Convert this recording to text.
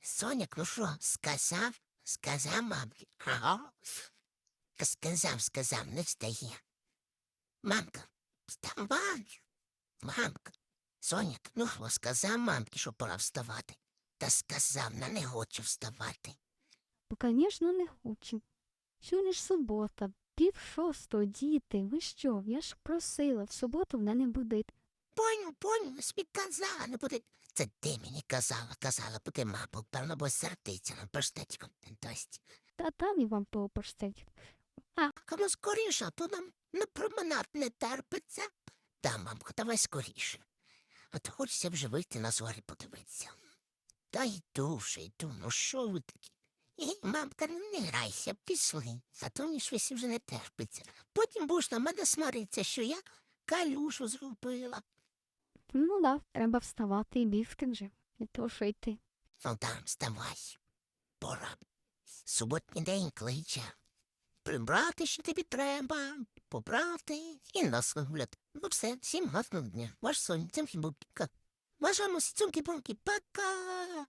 Соняк, ну що, сказав? Сказав мамці. Ага. Сказав, сказав, не встає. Мамка, вставай. Мамка, Соняк, ну що, сказав мамці, що пора вставати. Та сказав, на не хочу вставати. Звісно, не хочу. Сьогодні ж субота, пів шостого, діти. Ви що? Я ж просила, в суботу мене не будить. Поню, поню, собі казала, не буде. Це ти мені казала, казала, буде мапу, певно, бо сердиться на паштетиком дасть. Та там і вам попорстять. Кому скоріше, а то нам на променад не терпиться. Та, мамко, давай скоріше. От хочеться вже вийти на зорі подивитися. Та йду вже, йду, ну що ви такі? І, мамка, не грайся, пішли, а то мені щось вже не терпиться. Потім будеш на мене смаритися, що я калюшу зробила. Ну да, треба вставати і бігти вже. Не то, що йти. Ну там, вставай. Пора. Суботній день кличе. Прибрати, що тобі треба, побрати і нас гуляти. Ну все, всім гарного дня. Ваш сон, цим хібука. Бажаємо цьомки-бомки, пока.